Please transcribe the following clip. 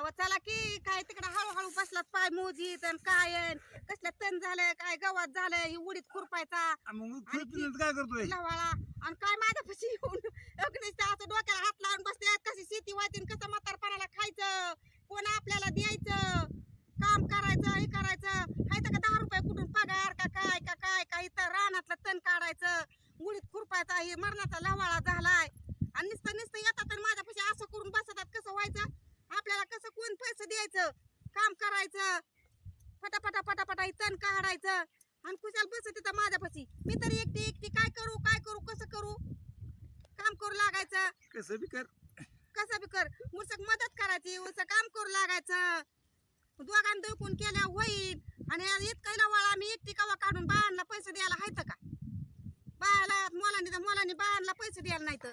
अहो चला की काय तिकडे हळूहळू बसलात पाय मोजीत आणि काय अन कसल्या तण झालंय काय गवत झालंय ही उडीत खुरपायचा. मग काय करतोय? लवाळा. आणि काय माझ्यापाशी येऊन अग्नीच्या असं डोक्याला हात लावून बसते कशी शेती व्हायची आणि कसं म्हातारपणाला खायचं कोण आपल्याला द्यायचं काम करायचं हे करायचं. हाय तर का दहा रुपये कुठून पगार का काय का काय का इथं रानातलं तण काढायचं. उडीत खुरपायचा हे मरणाचा लवाळा झालाय आणि नुसतं नुसतं येतात आणि माझ्यापाशी असं करून बसतात कसं व्हायचं आपल्याला कसं कोण पैसे द्यायचं? काम करायचं. फटाफटा फटाफटा तण काढायचं. आणि कुशाल बसत तिथं माझ्यापाशी. मी तरी एकटी एकटी काय करू काय करू कसं करू? काम करू लागायचं. कसं बी कर. कसं बी कर. उसक मदत करायची उसक काम करू लागायचं. दोघांना दुखून केल्या होईल आणि इतकं वाळा मी एकटी कवा काढून बायांना पैसे द्यायला हायत का? बायाला मोलानी तर मोलानी बायांना पैसे द्यायला नाही तर